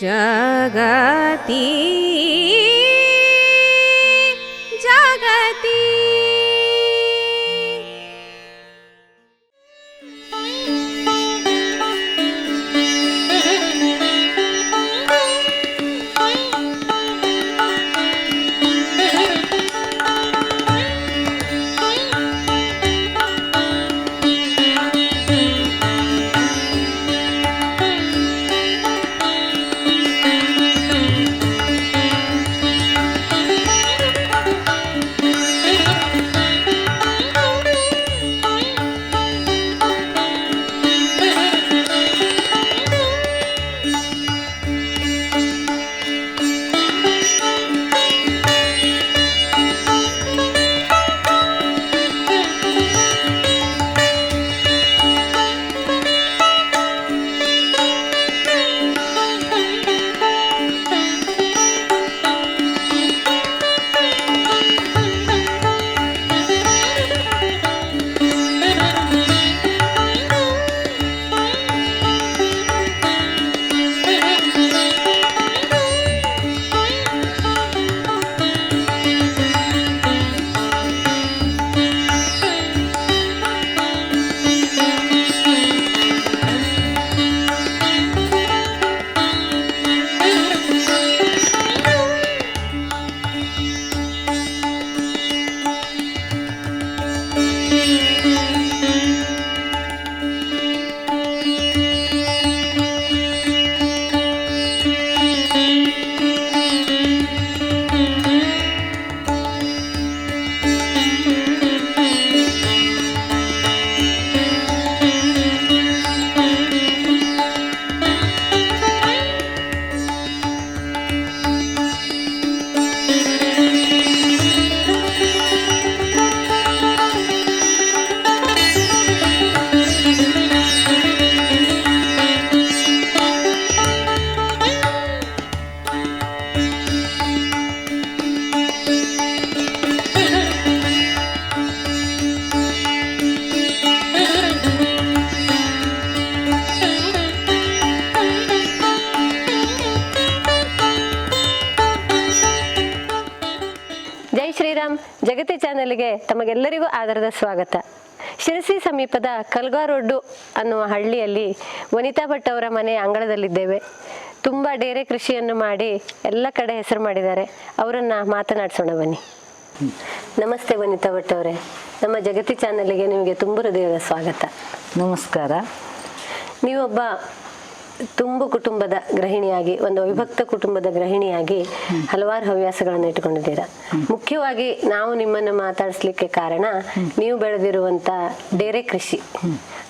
जगति ಚಾನೆಲ್ಗೆ ತಮಗೆಲ್ಲರಿಗೂ ಆದರದ ಸ್ವಾಗತ. ಶಿರಸಿ ಸಮೀಪದ ಕಲ್ಗಾರೊಡ್ಡು ಅನ್ನುವ ಹಳ್ಳಿಯಲ್ಲಿ ವನಿತಾ ಭಟ್ ಅವರ ಮನೆ ಅಂಗಳದಲ್ಲಿದ್ದೇವೆ. ತುಂಬ ಡೇರೆ ಕೃಷಿಯನ್ನು ಮಾಡಿ ಎಲ್ಲ ಕಡೆ ಹೆಸರು ಮಾಡಿದ್ದಾರೆ. ಅವರನ್ನ ಮಾತನಾಡಿಸೋಣ ಬನ್ನಿ. ನಮಸ್ತೆ ವನಿತಾ ಭಟ್ ಅವರೇ. ನಮ್ಮ ಜಗತಿ ಚಾನಲ್ಗೆ ನಿಮಗೆ ತುಂಬ ಹೃದಯದ ಸ್ವಾಗತ. ನಮಸ್ಕಾರ. ನೀವೊಬ್ಬ ತುಂಬು ಕುಟುಂಬದ ಗೃಹಿಣಿಯಾಗಿ, ಒಂದು ಅವಿಭಕ್ತ ಕುಟುಂಬದ ಗೃಹಿಣಿಯಾಗಿ ಹಲವಾರು ಹವ್ಯಾಸಗಳನ್ನು ಇಟ್ಟುಕೊಂಡಿದ್ದೀರಾ. ಮುಖ್ಯವಾಗಿ ನಾವು ನಿಮ್ಮನ್ನು ಮಾತಾಡಿಸ್ಲಿಕ್ಕೆ ಕಾರಣ ನೀವು ಬೆಳೆದಿರುವಂತ ಡೇರೆ ಕೃಷಿ.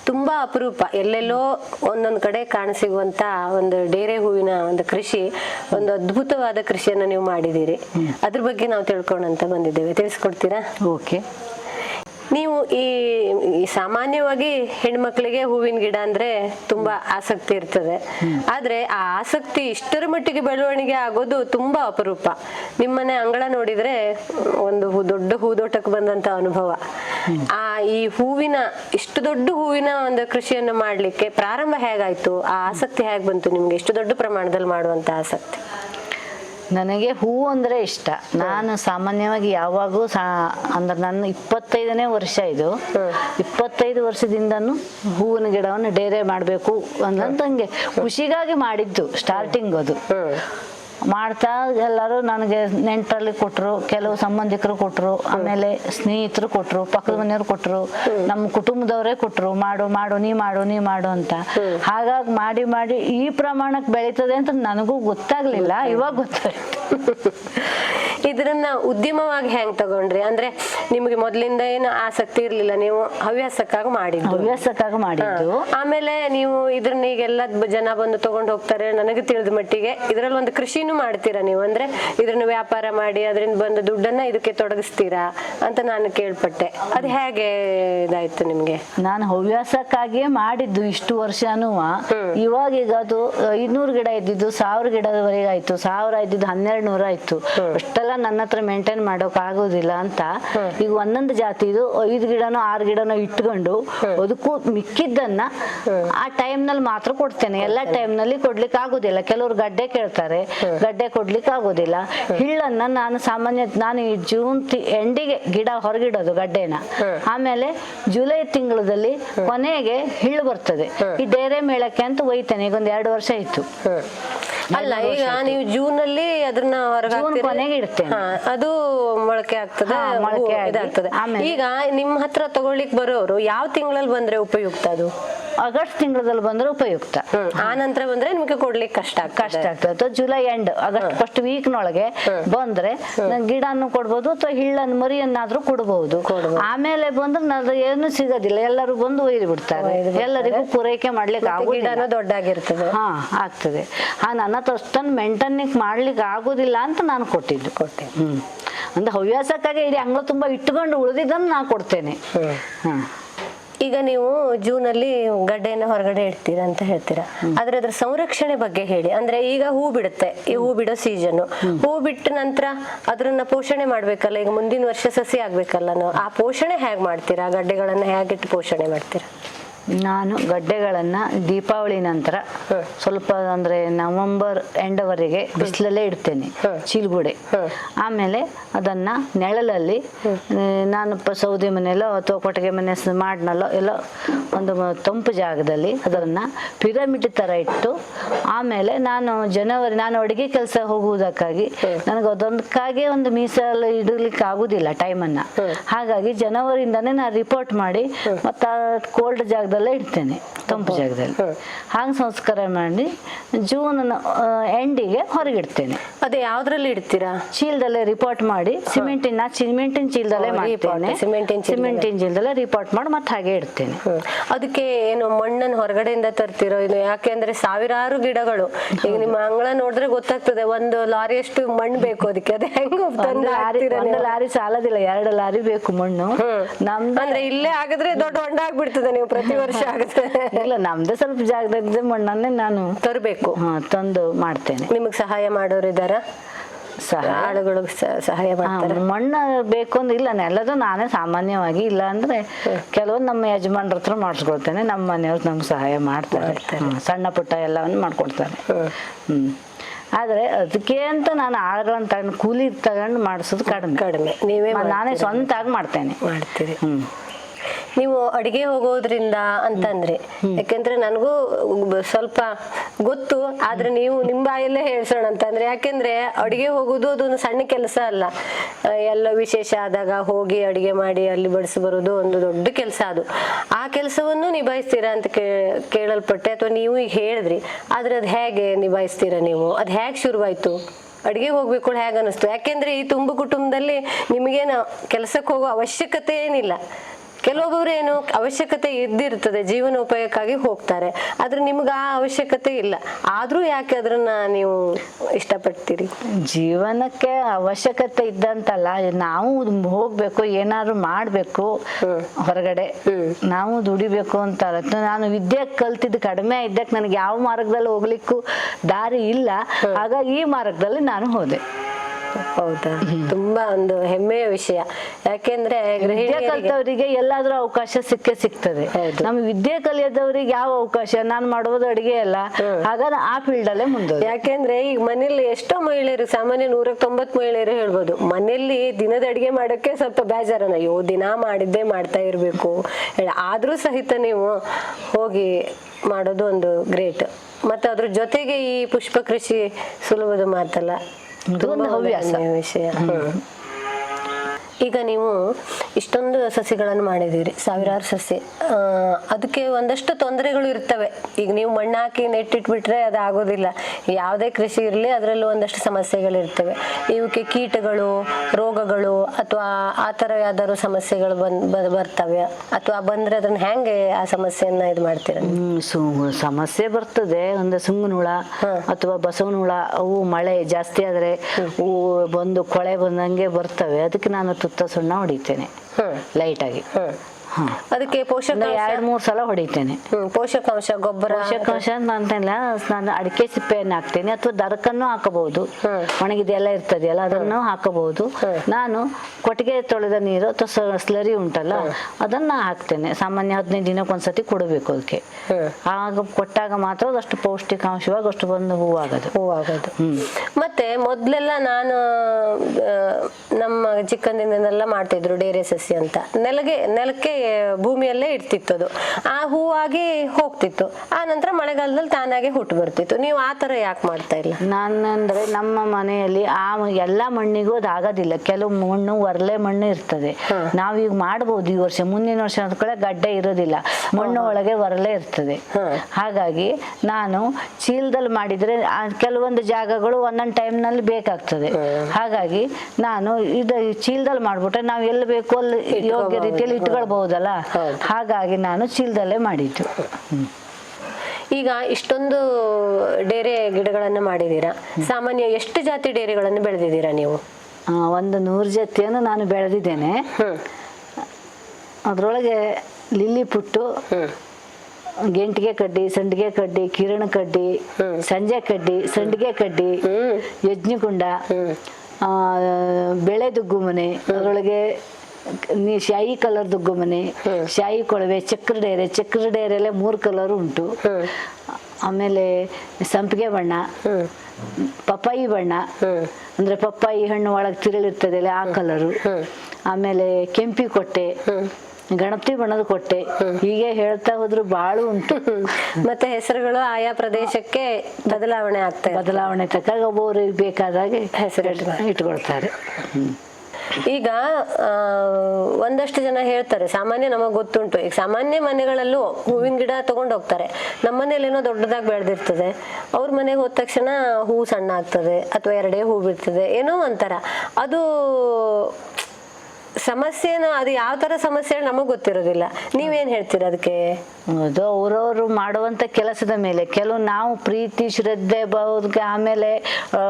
ತುಂಬಾ ಅಪರೂಪ. ಎಲ್ಲೆಲ್ಲೋ ಒಂದೊಂದು ಕಡೆ ಕಾಣಸಿಗುವಂತ ಒಂದು ಡೇರೆ ಹೂವಿನ ಒಂದು ಕೃಷಿ, ಒಂದು ಅದ್ಭುತವಾದ ಕೃಷಿಯನ್ನು ನೀವು ಮಾಡಿದ್ದೀರಿ. ಅದ್ರ ಬಗ್ಗೆ ನಾವು ತಿಳ್ಕೊಂಡಂತ ಬಂದಿದ್ದೇವೆ. ತಿಳಿಸ್ಕೊಡ್ತೀರಾ? ಓಕೆ. ನೀವು ಈ ಸಾಮಾನ್ಯವಾಗಿ ಹೆಣ್ಮಕ್ಳಿಗೆ ಹೂವಿನ ಗಿಡ ಅಂದ್ರೆ ತುಂಬಾ ಆಸಕ್ತಿ ಇರ್ತದೆ. ಆದ್ರೆ ಆ ಆಸಕ್ತಿ ಇಷ್ಟರ ಮಟ್ಟಿಗೆ ಬೆಳವಣಿಗೆ ಆಗೋದು ತುಂಬಾ ಅಪರೂಪ. ನಿಮ್ಮನೆ ಅಂಗಳ ನೋಡಿದ್ರೆ ಒಂದು ದೊಡ್ಡ ಹೂದೋಟಕ್ಕೆ ಬಂದಂತ ಅನುಭವ. ಆ ಈ ಹೂವಿನ, ಇಷ್ಟು ದೊಡ್ಡ ಹೂವಿನ ಒಂದು ಕೃಷಿಯನ್ನು ಮಾಡ್ಲಿಕ್ಕೆ ಪ್ರಾರಂಭ ಹೇಗಾಯ್ತು? ಆ ಆಸಕ್ತಿ ಹೇಗ್ ಬಂತು ನಿಮ್ಗೆ? ಇಷ್ಟು ದೊಡ್ಡ ಪ್ರಮಾಣದಲ್ಲಿ ಮಾಡುವಂತ ಆಸಕ್ತಿ. ನನಗೆ ಹೂವು ಅಂದರೆ ಇಷ್ಟ. ನಾನು ಸಾಮಾನ್ಯವಾಗಿ ಯಾವಾಗೂ ಸಾ ಅಂದ್ರೆ ನನ್ನ ಇಪ್ಪತ್ತೈದನೇ ವರ್ಷ ಇದು. ಇಪ್ಪತ್ತೈದು ವರ್ಷದಿಂದನೂ ಹೂವಿನ ಗಿಡವನ್ನು ಡೇರೆ ಮಾಡಬೇಕು ಅಂತ ಹಂಗೆ ಖುಷಿಗಾಗಿ ಮಾಡಿದ್ದು ಸ್ಟಾರ್ಟಿಂಗ್ ಅದು. ಮಾಡ್ತಾ ಎಲ್ಲರೂ ನನಗೆ ನೆಂಟರಲ್ಲಿ ಕೊಟ್ಟರು ಕೆಲವು ಸಂಬಂಧಿಕರು ಕೊಟ್ಟರು ಆಮೇಲೆ ಸ್ನೇಹಿತರು ಕೊಟ್ಟರು ಪಕ್ಕದ ಮನೆಯವ್ರು ಕೊಟ್ಟರು ನಮ್ಮ ಕುಟುಂಬದವರೇ ಕೊಟ್ಟರು ಮಾಡು ಮಾಡು ನೀ ಮಾಡು ನೀ ಮಾಡು ಅಂತ. ಹಾಗಾಗಿ ಮಾಡಿ ಮಾಡಿ ಈ ಪ್ರಮಾಣಕ್ಕೆ ಬೆಳೀತದೆ ಅಂತ ನನಗೂ ಗೊತ್ತಾಗ್ಲಿಲ್ಲ ಇವಾಗ ಗೊತ್ತಾಯ್ತು. ಇದನ್ನ ಉದ್ಯಮವಾಗಿ ಹೆಂಗ್ ತಗೊಂಡ್ರಿ? ಅಂದ್ರೆ ನಿಮ್ಗೆ ಮೊದಲಿಂದ ಏನು ಆಸಕ್ತಿ ಇರ್ಲಿಲ್ಲ ನೀವು ಹವ್ಯಾಸಕ್ಕಾಗಿ ಮಾಡಿದ್ದು. ಹವ್ಯಾಸಕ್ಕಾಗಿ ಮಾಡಿದ್ದು. ಆಮೇಲೆ ನೀವು ಇದ್ರನ್ನ ಈಗ ಎಲ್ಲ ಜನ ಬಂದು ತಗೊಂಡು ಹೋಗ್ತಾರೆ ನನಗೆ ತಿಳಿದ ಮಟ್ಟಿಗೆ ಇದ್ರಲ್ಲಿ ಒಂದು ಕೃಷಿನೂ ಕೃಷಿನೂ ಮಾಡ್ತೀರಾ ನೀವು? ಅಂದ್ರೆ ಇದನ್ನ ವ್ಯಾಪಾರ ಮಾಡಿ ಅದರಿಂದ ಬಂದ ದುಡ್ಡನ್ನ ಇದಕ್ಕೆ ತೊಡಗಿಸ್ತೀರಾ ಅಂತ ನಾನು ಕೇಳ್ಪಟ್ಟೆ. ಅದು ಹೇಗೆ ಇದಾಯ್ತು ನಿಮ್ಗೆ? ನಾನು ಹವ್ಯಾಸಕ್ಕಾಗಿಯೇ ಮಾಡಿದ್ದು ಇಷ್ಟು ವರ್ಷನೂ ಇವಾಗ ಈಗ ಅದು ಇನ್ನೂರು ಗಿಡ ಇದ್ದಿದ್ದು ಸಾವಿರ ಗಿಡದವರೆಗೆ ಆಯ್ತು. ಸಾವಿರ ಇದ್ದಿದ್ದು ಹನ್ನೆರಡು ನೂರ ಆಯ್ತು. ಅಷ್ಟೆಲ್ಲ ನನ್ನ ಹತ್ರ ಮೇಂಟೈನ್ ಮಾಡೋಕ್ ಆಗೋದಿಲ್ಲ ಅಂತ. ಈಗ ಒಂದೊಂದು ಜಾತಿದು ಐದು ಗಿಡನೋ ಆರು ಗಿಡನೋ ಇಟ್ಕೊಂಡು ಅದಕ್ಕೂ ಮಿಕ್ಕಿದ್ದನ್ನ ಆ ಟೈಮ್ನಲ್ಲಿ ಮಾತ್ರ ಕೊಡ್ತೇನೆ. ಎಲ್ಲಾ ಟೈಮ್ನಲ್ಲಿ ಕೊಡ್ಲಿಕ್ಕೆ ಆಗುದಿಲ್ಲ. ಕೆಲವರು ಗಡ್ಡೆ ಕೇಳ್ತಾರೆ. ಗಡ್ಡೆ ಕೊಡ್ಲಿಕ್ಕೆ ಆಗೋದಿಲ್ಲ. ಹಿಳ್ಳನ್ನ ನಾನು ಸಾಮಾನ್ಯ ನಾನು ಈ ಜೂನ್ ಎಂಡಿಗೆ ಗಿಡ ಹೊರಗಿಡೋದು ಗಡ್ಡೆನ. ಆಮೇಲೆ ಜುಲೈ ತಿಂಗಳಲ್ಲಿ ಕೊನೆಗೆ ಹಿಳ್ಳು ಬರ್ತದೆ. ಈ ಡೇರೆ ಮೇಳಕ್ಕೆ ಅಂತ ಒಯ್ತೇನೆ ಈಗ ಒಂದ್ ಎರಡು ವರ್ಷ ಆಯ್ತು. ಅಲ್ಲ ಈಗ ನೀವು ಜೂನ್ ಅಲ್ಲಿ ಅದನ್ನ ಹೊರಗೆ ಜೂನ್ ಕೊನೆಗೆ ಇಡ್ತೇನೆ. ಅದು ಮೊಳಕೆ ಆಗ್ತದೆ ಮೊಳಕೆ ಇದಾಗ್ತದೆ. ಈಗ ನಿಮ್ ಹತ್ರ ತಗೊಳ್ಳಿಕ್ ಬರೋರು ಯಾವ ತಿಂಗಳಲ್ಲಿ ಬಂದ್ರೆ ಉಪಯುಕ್ತ ಅದು? ಆಗಸ್ಟ್ ತಿಂಗಳಲ್ಲಿ ಬಂದ್ರೆ ಉಪಯುಕ್ತ. ಆ ನಂತರ ಬಂದ್ರೆ ನಿಮ್ಗೆ ಕೊಡ್ಲಿಕ್ಕೆ ಕಷ್ಟ ಕಷ್ಟ ಆಗ್ತದೆ. ಅಥವಾ July end August first week ನೊಳಗೆ ಬಂದ್ರೆ ನಾನ್ ಗಿಡನ್ನು ಕೊಡ್ಬೋದು ಅಥವಾ ಹಿಳ್ಳನ್ನು ಮರಿಯನ್ನಾದ್ರೂ ಕೊಡಬಹುದು ಆಮೇಲೆ ಬಂದ್ರೆ ನಾವು ಏನು ಸಿಗೋದಿಲ್ಲ. ಎಲ್ಲರೂ ಬಂದು ಒಯ್ದು ಬಿಡ್ತಾರೆ. ಎಲ್ಲರಿಗೂ ಪೂರೈಕೆ ಮಾಡ್ಲಿಕ್ಕೆ ಗಿಡನೂ ದೊಡ್ಡಾಗಿರ್ತದೆ. ಹಾ ಆಗ್ತದೆ. ಹಾ ನನ್ನ ಅಷ್ಟನ್ನು ಮೇಂಟೈನಿಂಗ್ ಮಾಡ್ಲಿಕ್ಕೆ ಆಗೋದಿಲ್ಲ ಅಂತ ನಾನು ಕೊಟ್ಟಿದ್ದು ಕೊಟ್ಟೆ. ಹ್ಮ್. ಅಂದ್ರೆ ಹವ್ಯಾಸಕ್ಕಾಗಿ ಇಡೀ ಅಂಗಳ ತುಂಬಾ ಇಟ್ಕೊಂಡು ಉಳಿದಿದ್ದನ್ನು ನಾನು ಕೊಡ್ತೇನೆ. ಈಗ ನೀವು ಜೂನ್ ಅಲ್ಲಿ ಗಡ್ಡೆಯನ್ನು ಹೊರಗಡೆ ಇಡ್ತೀರ ಅಂತ ಹೇಳ್ತೀರಾ? ಆದ್ರೆ ಅದ್ರ ಸಂರಕ್ಷಣೆ ಬಗ್ಗೆ ಹೇಳಿ. ಅಂದ್ರೆ ಈಗ ಹೂ ಬಿಡುತ್ತೆ ಈ ಹೂ ಬಿಡೋ ಸೀಸನ್ ಹೂ ಬಿಟ್ಟ ನಂತರ ಅದ್ರನ್ನ ಪೋಷಣೆ ಮಾಡ್ಬೇಕಲ್ಲ ಈಗ ಮುಂದಿನ ವರ್ಷ ಸಸಿ ಆಗ್ಬೇಕಲ್ಲ ಆ ಪೋಷಣೆ ಹೇಗ್ ಮಾಡ್ತೀರಾ? ಗಡ್ಡೆಗಳನ್ನ ಹೇಗಿಟ್ಟು ಪೋಷಣೆ ಮಾಡ್ತೀರಾ? ನಾನು ಗಡ್ಡೆಗಳನ್ನ ದೀಪಾವಳಿ ನಂತರ ಸ್ವಲ್ಪ ಅಂದ್ರೆ ನವೆಂಬರ್ ಎಂಡವರೆಗೆ ಬಿಸಿಲಲ್ಲೇ ಇಡ್ತೇನೆ ಚೀಲ್ಗುಡೆ. ಆಮೇಲೆ ಅದನ್ನ ನೆಳಲಲ್ಲಿ ನಾನು ಸೌದೆ ಮನೆಯಲ್ಲೋ ಅಥವಾ ಕೊಟ್ಟಿಗೆ ಮನೆ ಮಾಡ್ನಲ್ಲೋ ಎಲ್ಲೋ ಒಂದು ತಂಪು ಜಾಗದಲ್ಲಿ ಅದನ್ನ ಪಿರಮಿಡ್ ತರ ಇಟ್ಟು ಆಮೇಲೆ ನಾನು ಜನವರಿ ನಾನು ಅಡುಗೆ ಕೆಲಸ ಹೋಗುವುದಕ್ಕಾಗಿ ನನಗೆ ಅದೊಂದಕ್ಕಾಗಿ ಒಂದು ಮೀಸಲು ಇಡಲಿಕ್ಕೆ ಆಗುದಿಲ್ಲ ಟೈಮನ್ನ ಹಾಗಾಗಿ ಜನವರಿಯಿಂದನೇ ನಾನು ರಿಪೋರ್ಟ್ ಮಾಡಿ ಮತ್ತೆ ಕೋಲ್ಡ್ ಜಾಗದಲ್ಲೇ ಇಡ್ತೇನೆ ತಂಪು ಜಾಗದಲ್ಲಿ. ಹಾಗೆ ಸಂಸ್ಕಾರ ಮಾಡಿ ಜೂನ್ ಎಂಡಿಗೆ ಹೊರಗಿಡ್ತೇನೆ. ಅದೇ ಯಾವ್ದ್ರಲ್ಲಿ ಇಡ್ತೀರಾ? ಚೀಲದಲ್ಲೇ ರಿಪೋರ್ಟ್ ಮಾಡಿ ಸಿಮೆಂಟಿನ ಸಿಮೆಂಟಿನ ಚೀಲದಲ್ಲೇ ಮಾಡ್ತೇನೆ. ಸಿಮೆಂಟಿನ ಚೀಲದಲ್ಲೇ. ಸಿಮೆಂಟಿನ ಚೀಲದಲ್ಲೇ ರಿಪೋರ್ಟ್ ಮಾಡಿ ಮತ್ತೆ ಹಾಗೆ ಇಡ್ತೇನೆ. ಅದಕ್ಕೆ ಏನು ಮಣ್ಣನ್ನು ಹೊರಗಡೆಯಿಂದ ತರ್ತಿರೋ ಇದು ಯಾಕೆಂದ್ರೆ ಸಾವಿರಾರು ಗಿಡಗಳು. ಈಗ ನಿಮ್ಮ ಅಂಗಳ ನೋಡಿದ್ರೆ ಗೊತ್ತಾಗ್ತದೆ ಒಂದು ಲಾರಿಯಷ್ಟು ಮಣ್ಣು ಬೇಕು ಅದಕ್ಕೆ. ಅದೇ ಹೆಂಗ ಒಂದು ಲಾರಿ ಸಾಲದಿಲ್ಲ ಎರಡು ಲಾರಿ ಬೇಕು ಮಣ್ಣು. ನಮ್ದು ಅಂದ್ರೆ ಇಲ್ಲೇ ಆಗಿದ್ರೆ ದೊಡ್ಡ ಹೊಂಡ ಆಗ್ಬಿಡ್ತದೆ ನೀವು ಪ್ರತಿ ವರ್ಷ ಆಗುತ್ತೆ ಇಲ್ಲ ನಮ್ದೇ ಸ್ವಲ್ಪ ಜಾಗದ ಮಣ್ಣನ್ನೇ ನಾನು ತರಬೇಕು. ಹಾ, ತಂದು ಮಾಡ್ತೇನೆ. ನಿಮಗ್ ಸಹಾಯ ಮಾಡೋರು ಇದಾರ ಸಹ ಆಳುಗಳು ಸ- ಸಹಾಯ ಮಾಡ್ತಾರೆ. ಮಣ್ಣು ಬೇಕು ಅಂದ್ರೆ ಇಲ್ಲ ನೆಲದು ನಾನೇ ಸಾಮಾನ್ಯವಾಗಿ ಇಲ್ಲ ಅಂದ್ರೆ ಕೆಲವೊಂದು ನಮ್ಮ ಯಜಮಾನ್ರ ಹತ್ರ ಮಾಡಿಸ್ಕೊಳ್ತೇನೆ ನಮ್ಮ ಮನೆಯವ್ರು ನಮ್ಗೆ ಸಹಾಯ ಮಾಡ್ತಾರೆ. ಸಣ್ಣ ಪುಟ್ಟ ಎಲ್ಲವನ್ನು ಮಾಡ್ಕೊಡ್ತಾರೆ. ಹ್ಮ್. ಆದ್ರೆ ಅದಕ್ಕೆ ಅಂತ ನಾನು ಆಳುಗಳನ್ನ ತಗೊಂಡು ಕೂಲಿ ತಗೊಂಡು ಮಾಡಿಸೋದು ಕಡಿಮೆ. ಕಡಿಮೆ. ನೀವೇ ನಾನೇ ಸ್ವಂತ ಆಗಿ ಮಾಡ್ತೇನೆ. ಮಾಡ್ತೀರಿ. ಹ್ಮ್. ನೀವು ಅಡಿಗೆ ಹೋಗೋದ್ರಿಂದ ಅಂತಂದ್ರೆ. ಯಾಕೆಂದ್ರೆ ನನಗೂ ಸ್ವಲ್ಪ ಗೊತ್ತು, ಆದ್ರೆ ನೀವು ನಿಮ್ ಬಾಯಲ್ಲೇ ಹೇಳ್ಸೋಣ ಅಂತಂದ್ರೆ. ಯಾಕೆಂದ್ರೆ ಅಡಿಗೆ ಹೋಗೋದು ಅದೊಂದು ಸಣ್ಣ ಕೆಲಸ ಅಲ್ಲ. ಎಲ್ಲ ವಿಶೇಷ ಆದಾಗ ಹೋಗಿ ಅಡಿಗೆ ಮಾಡಿ ಅಲ್ಲಿ ಬಡಿಸಿ ಬರೋದು ಒಂದು ದೊಡ್ಡ ಕೆಲಸ ಅದು. ಆ ಕೆಲಸವನ್ನು ನಿಭಾಯಿಸ್ತೀರಾ ಅಂತ ಕೇಳಲ್ಪಟ್ಟೆ, ಅಥವಾ ನೀವು ಈಗ ಹೇಳಿದ್ರಿ. ಆದ್ರೆ ಅದು ಹೇಗೆ ನಿಭಾಯಿಸ್ತೀರಾ ನೀವು? ಅದು ಹೇಗೆ ಶುರುವಾಯ್ತು? ಅಡಿಗೆ ಹೋಗ್ಬೇಕು ಹೇಗೆ ಅನಿಸ್ತು ಯಾಕೆಂದ್ರೆ ಈ ತುಂಬು ಕುಟುಂಬದಲ್ಲಿ ನಿಮಗೇನು ಕೆಲಸಕ್ಕೆ ಹೋಗೋ ಅವಶ್ಯಕತೆ ಏನಿಲ್ಲ. ಕೆಲವೊಬ್ಬರು ಏನು ಅವಶ್ಯಕತೆ ಇದ್ದಿರ್ತದೆ ಜೀವನೋಪಾಯಕ್ಕಾಗಿ ಹೋಗ್ತಾರೆ. ಆದ್ರೆ ನಿಮ್ಗೆ ಆ ಅವಶ್ಯಕತೆ ಇಲ್ಲ. ಆದ್ರೂ ಯಾಕೆ ಅದನ್ನ ನೀವು ಇಷ್ಟಪಡ್ತೀರಿ? ಜೀವನಕ್ಕೆ ಅವಶ್ಯಕತೆ ಇದ್ದಂತಲ್ಲ ನಾವು ಹೋಗ್ಬೇಕು ಏನಾದ್ರು ಮಾಡ್ಬೇಕು ಹೊರಗಡೆ. ನಾವು ದುಡಿಬೇಕು ಅಂತ. ನಾನು ವಿದ್ಯೆ ಕಲ್ತಿದ್ದು ಕಡಿಮೆ ಇದ್ದಕ್ಕೆ ನನಗೆ ಯಾವ ಮಾರ್ಗದಲ್ಲಿ ಹೋಗ್ಲಿಕ್ಕೂ ದಾರಿ ಇಲ್ಲ. ಹಾಗಾಗಿ ಈ ಮಾರ್ಗದಲ್ಲಿ ನಾನು ಹೋದೆ. ಹೌದಾ? ತುಂಬಾ ಒಂದು ಹೆಮ್ಮೆಯ ವಿಷಯ. ಯಾಕೆಂದ್ರೆ ವಿದ್ಯೆ ಕಲಿತವರಿಗೆ ಎಲ್ಲಾದ್ರೂ ಅವಕಾಶ ಸಿಕ್ಕೇ ಸಿಗ್ತದೆ. ನಮ್ಗೆ ನಮ್ಮ ವಿದ್ಯೆ ಕಲಿಯದವ್ರಿಗೆ ಯಾವ ಅವಕಾಶ? ನಾನು ಮಾಡುವುದು ಅಡಿಗೆ ಅಲ್ಲ. ಹಾಗಾದ್ರೆ ಆ ಫೀಲ್ಡ್ ಅಲ್ಲೇ ಮುಂದೆ ಯಾಕೆಂದ್ರೆ ಈಗ ಮನೇಲಿ ಎಷ್ಟೋ ಮಹಿಳೆಯರು ಸಾಮಾನ್ಯ ನೂರಕ್ಕೆ ತೊಂಬತ್ ಮಹಿಳೆಯರು ಹೇಳ್ಬೋದು ಮನೆಯಲ್ಲಿ ದಿನದ ಅಡಿಗೆ ಮಾಡೋಕೆ ಸ್ವಲ್ಪ ಬೇಜಾರನ. ಅಯ್ಯೋ ದಿನ ಮಾಡಿದ್ದೇ ಮಾಡ್ತಾ ಇರ್ಬೇಕು. ಆದ್ರೂ ಸಹಿತ ನೀವು ಹೋಗಿ ಮಾಡೋದು ಒಂದು ಗ್ರೇಟ್. ಮತ್ತೆ ಅದ್ರ ಜೊತೆಗೆ ಈ ಪುಷ್ಪ ಕೃಷಿ ಸುಲಭದ ಮಾತಲ್ಲ. ಇದು ಒಂದು ತುಂಬಾ ಹವ್ಯಾಸ. ಹೆಮ್ಮೆಯ ವಿಷಯ ಹ್ಮ್. ಈಗ ನೀವು ಇಷ್ಟೊಂದು ಸಸಿಗಳನ್ನು ಮಾಡಿದ್ದೀರಿ ಸಾವಿರಾರು ಸಸಿ. ಅದಕ್ಕೆ ಒಂದಷ್ಟು ತೊಂದರೆಗಳು ಇರ್ತವೆ. ಈಗ ನೀವು ಮಣ್ಣು ಹಾಕಿ ನೆಟ್ಟಿಟ್ಬಿಟ್ರೆ ಅದು ಆಗೋದಿಲ್ಲ. ಯಾವುದೇ ಕೃಷಿ ಇರಲಿ ಅದರಲ್ಲೂ ಒಂದಷ್ಟು ಸಮಸ್ಯೆಗಳಿರ್ತವೆ. ಇವಕ್ಕೆ ಕೀಟಗಳು ರೋಗಗಳು ಅಥವಾ ಆ ಥರ ಯಾವ್ದಾದ್ರು ಸಮಸ್ಯೆಗಳು ಬಂದ್ ಬರ್ತವೆ. ಅಥವಾ ಬಂದರೆ ಅದನ್ನ ಹೆಂಗೆ ಆ ಸಮಸ್ಯೆಯನ್ನ ಇದು ಮಾಡ್ತೀರ ಸಮಸ್ಯೆ ಬರ್ತದೆ. ಒಂದು ಸುಂಗನ ಹುಳ ಅಥವಾ ಬಸವನ ಹುಳ ಅವು ಮಳೆ ಜಾಸ್ತಿ ಆದ್ರೆ ಹೂ ಬಂದು ಕೊಳೆ ಬಂದಂಗೆ ಬರ್ತವೆ. ಅದಕ್ಕೆ ನಾನು ತುತ್ತ ಸುಣ್ಣ ಹೊಡಿತೇನೆ. ಹ್ಮ್. ಲೈಟ್ ಆಗಿ. ಹ್ಮ್ ಹ್ಮ್. ಅದಕ್ಕೆ ಪೋಷಕ ಎರಡ್ ಮೂರ್ ಸಲ ಹೊಡಿತೇನೆ. ಪೋಷಕಾಂಶ ಗೊಬ್ಬರ. ಪೋಷಕಾಂಶ ಅಂತಲ್ಲ ನಾನು ಅಡಿಕೆ ಸಿಪ್ಪೆಯನ್ನು ಹಾಕ್ತೇನೆ ಅಥವಾ ದರಕನ್ನು ಹಾಕಬಹುದು. ಒಣಗಿದೆಲ್ಲ ಇರ್ತದೆಯಲ್ಲ ಅದನ್ನು ಹಾಕಬಹುದು. ನಾನು ಕೊಟ್ಟಿಗೆ ತೊಳೆದ ನೀರು ಅಥವಾ ಸ್ಲರಿ ಉಂಟಲ್ಲ ಅದನ್ನ ಹಾಕ್ತೇನೆ. ಸಾಮಾನ್ಯ ಹದಿನೈದು ದಿನಕ್ಕೆ ಒಂದ್ಸತಿ ಕೊಡಬೇಕು ಅದಕ್ಕೆ. ಆಗ ಕೊಟ್ಟಾಗ ಮಾತ್ರ ಅದಷ್ಟು ಪೌಷ್ಟಿಕಾಂಶವಾಗಿ ಅಷ್ಟು ಬಂದು ಹೂವಾಗದು. ಹೂವಾಗದು. ಮತ್ತೆ ಮೊದ್ಲೆಲ್ಲ ನಾನು ನಮ್ಮ ಚಿಕ್ಕಂದಿನೆಲ್ಲ ಮಾಡ್ತಿದ್ರು ಡೇರೆ ಸಸಿ ಅಂತ. ನೆಲಗೆ ನೆಲಕ್ಕೆ ಭೂಮಿಯಲ್ಲೇ ಇರ್ತಿತ್ತು ಅದು ಆ ಹೂವಾಗಿ ಹೋಗ್ತಿತ್ತು. ಆ ನಂತರ ಮಳೆಗಾಲದಲ್ಲಿ ತಾನಾಗೆ ಹುಟ್ಟು ಬರ್ತಿತ್ತು. ನೀವು ಆ ತರ ಯಾಕೆ ಮಾಡ್ತಾ ಇಲ್ಲ? ನಾನಂದ್ರೆ ನಮ್ಮ ಮನೆಯಲ್ಲಿ ಆ ಎಲ್ಲಾ ಮಣ್ಣಿಗೂ ಅದು ಆಗೋದಿಲ್ಲ. ಕೆಲವು ಮಣ್ಣು ಒರ್ಲೆ ಮಣ್ಣು ಇರ್ತದೆ. ನಾವೀಗ ಮಾಡ್ಬೋದು ಈ ವರ್ಷ. ಮುಂದಿನ ವರ್ಷ ಅಂದ್ಕೊಳ್ಳೆ ಗಡ್ಡೆ ಇರೋದಿಲ್ಲ. ಮಣ್ಣು ಒಳಗೆ ಒರಲೆ ಇರ್ತದೆ. ಹಾಗಾಗಿ ನಾನು ಚೀಲದಲ್ಲಿ ಮಾಡಿದ್ರೆ ಕೆಲವೊಂದು ಜಾಗಗಳು ಒಂದೊಂದು ಟೈಮ್ನಲ್ಲಿ ಬೇಕಾಗ್ತದೆ. ಹಾಗಾಗಿ ನಾನು ಇದು ಚೀಲದಲ್ಲಿ ಮಾಡ್ಬಿಟ್ರೆ ನಾವು ಎಲ್ಲಿ ಬೇಕು ಅಲ್ಲಿ ಯೋಗ್ಯ ರೀತಿಯಲ್ಲಿ ಇಟ್ಕೊಳ್ಬಹುದಲ್ಲ ಹಾಗಾಗಿ ನಾನು ಚೀಲದಲ್ಲೇ ಮಾಡಿದ್ದು. ಈಗ ಇಷ್ಟೊಂದು ಡೇರೆ ಗಿಡಗಳನ್ನು ಮಾಡಿದ್ದೀರಾ? ಸಾಮಾನ್ಯ ಎಷ್ಟು ಜಾತಿ ಡೇರೆಗಳನ್ನು ಬೆಳೆದಿದ್ದೀರಾ ನೀವು? ಒಂದು ನೂರು ಜಾತಿಯನ್ನು ನಾನು ಬೆಳೆದಿದ್ದೇನೆ. ಅದರೊಳಗೆ ಲಿಲ್ಲಿ ಪುಟ್ಟು ಗೆಂಟಿಗೆ ಕಡ್ಡಿ ಸಂಡಿಗೆ ಕಡ್ಡಿ ಕಿರಣ ಕಡ್ಡಿ ಸಂಜೆ ಕಡ್ಡಿ ಸಂಡಿಗೆ ಕಡ್ಡಿ ಯಜ್ಞಕುಂಡ ಬೆಳೆ ದುಗ್ಗುಮನೆ ಅದರೊಳಗೆ ಶಾಯಿ ಕಲರ್ ದುಗ್ಗುಮನೆ ಶಾಯಿ ಕೊಳವೆ ಚಕ್ರ ಡೇರೆ ಚಕ್ರ ಡೇರೆಲ್ಲ ಮೂರು ಕಲರ್ ಉಂಟು. ಆಮೇಲೆ ಸಂಪಿಗೆ ಬಣ್ಣ ಪಪ್ಪಾಯಿ ಬಣ್ಣ. ಅಂದ್ರೆ ಪಪ್ಪಾಯಿ ಹಣ್ಣು ಒಳಗೆ ತಿರುಳಿರ್ತದೆ ಆ ಕಲರು ಆಮೇಲೆ ಕೆಂಪಿ ಕೊಟ್ಟೆ ಗಣಪತಿ ಬಣ್ಣದ ಕೊಟ್ಟೆ. ಹೀಗೆ ಹೇಳ್ತಾ ಹೋದ್ರು ಬಾಳು ಉಂಟು. ಮತ್ತೆ ಹೆಸರುಗಳು ಆಯಾ ಪ್ರದೇಶಕ್ಕೆ ಬದಲಾವಣೆ ಆಗ್ತದೆ ಬದಲಾವಣೆ ತಕ್ಕ ಒಬ್ಬೊಬ್ಬರಿಗೆ ಬೇಕಾದಾಗೆ ಹೆಸರು ಇಟ್ಕೊಳ್ತಾರೆ. ಈಗ ಒಂದಷ್ಟು ಜನ ಹೇಳ್ತಾರೆ, ಸಾಮಾನ್ಯ ನಮಗೆ ಗೊತ್ತುಂಟು. ಈಗ ಸಾಮಾನ್ಯ ಮನೆಗಳಲ್ಲೂ ಹೂವಿನ ಗಿಡ ತಗೊಂಡ್ ಹೋಗ್ತಾರೆ. ನಮ್ಮ ಮನೇಲಿ ಏನೋ ದೊಡ್ಡದಾಗಿ ಬೆಳೆದಿರ್ತದೆ. ಅವ್ರ ಮನೆಗೆ ಹೋದ ತಕ್ಷಣ ಹೂ ಸಣ್ಣ ಆಗ್ತದೆ ಅಥವಾ ಎರಡೇ ಹೂ ಬಿಡ್ತದೆ, ಏನೋ ಒಂಥರ. ಅದು ಸಮಸ್ಯೆನ ಅದು ಯಾವ ತರ ಸಮಸ್ಯೆ ನಮಗ್ ಗೊತ್ತಿರೋದಿಲ್ಲ. ನೀವೇನ್ ಹೇಳ್ತೀರ ಅದಕ್ಕೆ? ಅದು ಅವ್ರವ್ರು ಮಾಡುವಂತ ಕೆಲಸದ ಮೇಲೆ ಕೆಲವು ನಾವು ಪ್ರೀತಿ ಶ್ರದ್ಧೆ ಬೌದ್ಗೆ ಆಮೇಲೆ ಆ,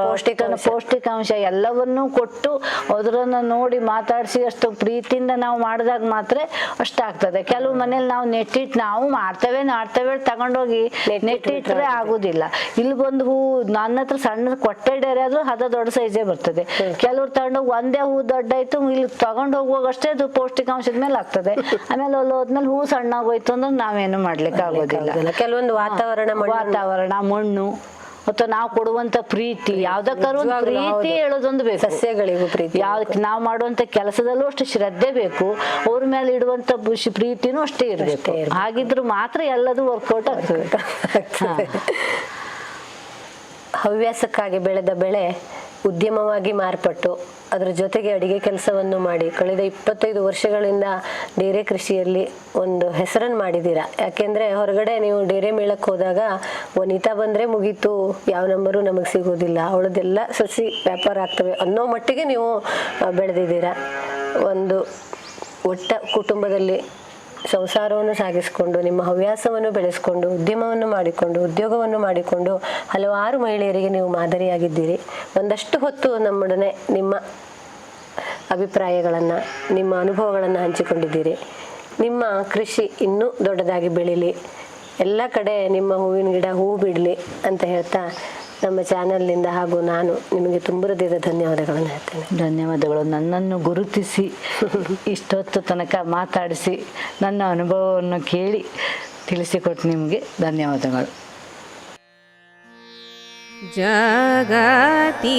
ಪೌಷ್ಟಿಕಾಂಶ. ಎಲ್ಲವನ್ನೂ ಕೊಟ್ಟು ಅದರನ್ನ ನೋಡಿ ಮಾತಾಡಿಸಿ ಅಷ್ಟು ಪ್ರೀತಿಯಿಂದ ನಾವು ಮಾಡಿದಾಗ ಮಾತ್ರ ಅಷ್ಟಾಗ್ತದೆ ಕೆಲವು ಮನೇಲಿ ನಾವು ನೆಟ್ಟಿಟ್ ನಾವು ಮಾಡ್ತೇವೆ ಮಾಡ್ತೇವೆ ತಗೊಂಡೋಗಿ ನೆಟ್ಟಿಟ್ರೆ ಆಗುದಿಲ್ಲ. ಇಲ್ಲಿ ಬಂದು ಹೂ ನನ್ನ ಹತ್ರ ಸಣ್ಣ ಕೊಟ್ಟೆ ಡೇರೆ ಆದ್ರೂ ಅದ ದೊಡ್ಡ ಸೈಜೇ ಬರ್ತದೆ. ಕೆಲವ್ರು ತಗೊಂಡೋಗಿ ಒಂದೇ ಹೂ ದೊಡ್ಡ ಆಯ್ತು ಇಲ್ಲಿ ತಗೊಂಡು ಹೋಗುವಾಗಷ್ಟೇ ಅದು ಪೌಷ್ಟಿಕಾಂಶದ ಮೇಲೆ ಆಗ್ತದೆ. ಆಮೇಲೆ ಅಲ್ಲಿ ಹೋದ್ಮೇಲೆ ಹೂ ಸಣ್ಣ ಆಗೋಯ್ತು ಅಂದ್ರೆ ನಾವೇನು ಮಾಡ್ಲಿಕ್ಕೆ ಆಗೋದಿಲ್ಲ. ಕೆಲವೊಂದು ವಾತಾವರಣ ವಾತಾವರಣ ಮಣ್ಣು ಮತ್ತು ನಾವು ಕೊಡುವಂತ ಪ್ರೀತಿ ಯಾವ್ದಕ್ಕಾದ್ರೂ ಪ್ರೀತಿ. ಹೇಳೋದೊಂದು ಬೇಕು. ಸಸ್ಯಗಳಿಗೂ ಪ್ರೀತಿ. ಯಾವ್ದಕ್ಕೆ ನಾವು ಮಾಡುವಂತ ಕೆಲಸದಲ್ಲೂ ಅಷ್ಟು ಶ್ರದ್ಧೆ ಬೇಕು. ಅವ್ರ ಮೇಲೆ ಇಡುವಂತ ಪ್ರೀತಿನೂ ಅಷ್ಟೇ ಇರುತ್ತೆ. ಹಾಗಿದ್ರು ಮಾತ್ರ ಎಲ್ಲದೂ ವರ್ಕೌಟ್ ಆಗ್ತದೆ. ಹವ್ಯಾಸಕ್ಕಾಗಿ ಬೆಳೆದ ಬೆಳೆ ಉದ್ಯಮವಾಗಿ ಮಾರ್ಪಟ್ಟು ಅದರ ಜೊತೆಗೆ ಅಡಿಗೆ ಕೆಲಸವನ್ನು ಮಾಡಿ ಕಳೆದ ಇಪ್ಪತ್ತೈದು ವರ್ಷಗಳಿಂದ ಡೇರೆ ಕೃಷಿಯಲ್ಲಿ ಒಂದು ಹೆಸರನ್ನು ಮಾಡಿದ್ದೀರಾ? ಯಾಕೆಂದ್ರೆ ಹೊರಗಡೆ ನೀವು ಡೇರೆ ಮೇಳಕ್ಕೆ ಹೋದಾಗ ವನಿತಾ ಬಂದ್ರೆ ಮುಗೀತು, ಯಾವ ನಂಬರು ನಮಗೆ ಸಿಗೋದಿಲ್ಲ, ಅವಳದೆಲ್ಲ ಸಸಿ ವ್ಯಾಪಾರ ಆಗ್ತವೆ ಅನ್ನೋ ಮಟ್ಟಿಗೆ ನೀವು ಬೆಳೆದಿದ್ದೀರಾ? ಒಂದು ಒಟ್ಟ ಕುಟುಂಬದಲ್ಲಿ ಸಂಸಾರವನ್ನು ಸಾಗಿಸಿಕೊಂಡು, ನಿಮ್ಮ ಹವ್ಯಾಸವನ್ನು ಬೆಳೆಸಿಕೊಂಡು, ಉದ್ಯಮವನ್ನು ಮಾಡಿಕೊಂಡು, ಉದ್ಯೋಗವನ್ನು ಮಾಡಿಕೊಂಡು ಹಲವಾರು ಮಹಿಳೆಯರಿಗೆ ನೀವು ಮಾದರಿಯಾಗಿದ್ದೀರಿ. ಒಂದಷ್ಟು ಹೊತ್ತು ನಮ್ಮೊಡನೆ ನಿಮ್ಮ ಅಭಿಪ್ರಾಯಗಳನ್ನು, ನಿಮ್ಮ ಅನುಭವಗಳನ್ನು ಹಂಚಿಕೊಂಡಿದ್ದೀರಿ. ನಿಮ್ಮ ಕೃಷಿ ಇನ್ನೂ ದೊಡ್ಡದಾಗಿ ಬೆಳೀಲಿ. ಎಲ್ಲ ಕಡೆ ನಿಮ್ಮ ಹೂವಿನ ಗಿಡ ಹೂ ಬಿಡಲಿ ಅಂತ ಹೇಳ್ತಾ ನಮ್ಮ ಚಾನೆಲ್ನಿಂದ ಹಾಗೂ ನಾನು ನಿಮಗೆ ತುಂಬ ಹೃದಯದ ಧನ್ಯವಾದಗಳನ್ನು ಹೇಳ್ತೇನೆ. ಧನ್ಯವಾದಗಳು. ನನ್ನನ್ನು ಗುರುತಿಸಿ ಇಷ್ಟೊತ್ತು ತನಕ ಮಾತಾಡಿಸಿ ನನ್ನ ಅನುಭವವನ್ನು ಕೇಳಿ ತಿಳಿಸಿಕೊಟ್ಟು ನಿಮಗೆ ಧನ್ಯವಾದಗಳು. ಜಗತೀ